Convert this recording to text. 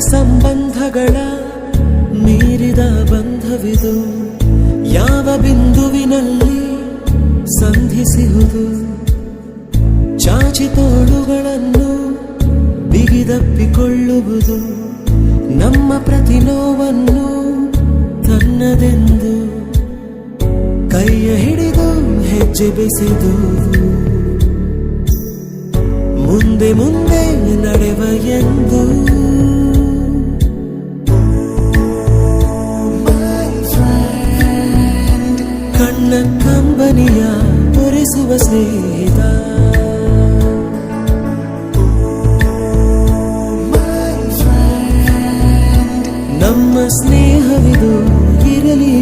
ಸಂಬಂಧಗಳ ಮೀರಿದ ಬಂಧವಿದು, ಯಾವ ಬಿಂದುವಿನಲ್ಲಿ ಸಂಧಿಸುವುದು ಚಾಚಿ ತೋಳುಗಳನ್ನು ಬಿಗಿದಪ್ಪಿಕೊಳ್ಳುವುದು ನಮ್ಮ ಪ್ರತಿ ನೋವನ್ನು ತನ್ನದೆಂದು. ಕೈಯ ಹಿಡಿದು ಹೆಜ್ಜೆ ಬೆಸೆದು, ಮುಂದೆ ಮುಂದೆ ನಡೆವ ಕಣ್ಣ ಕಂಬನಿಯ ತೋರಿಸುವ ಸ್ನೇಹಿತ. ನಮ್ಮ ಸ್ನೇಹವಿದು ಇರಲಿ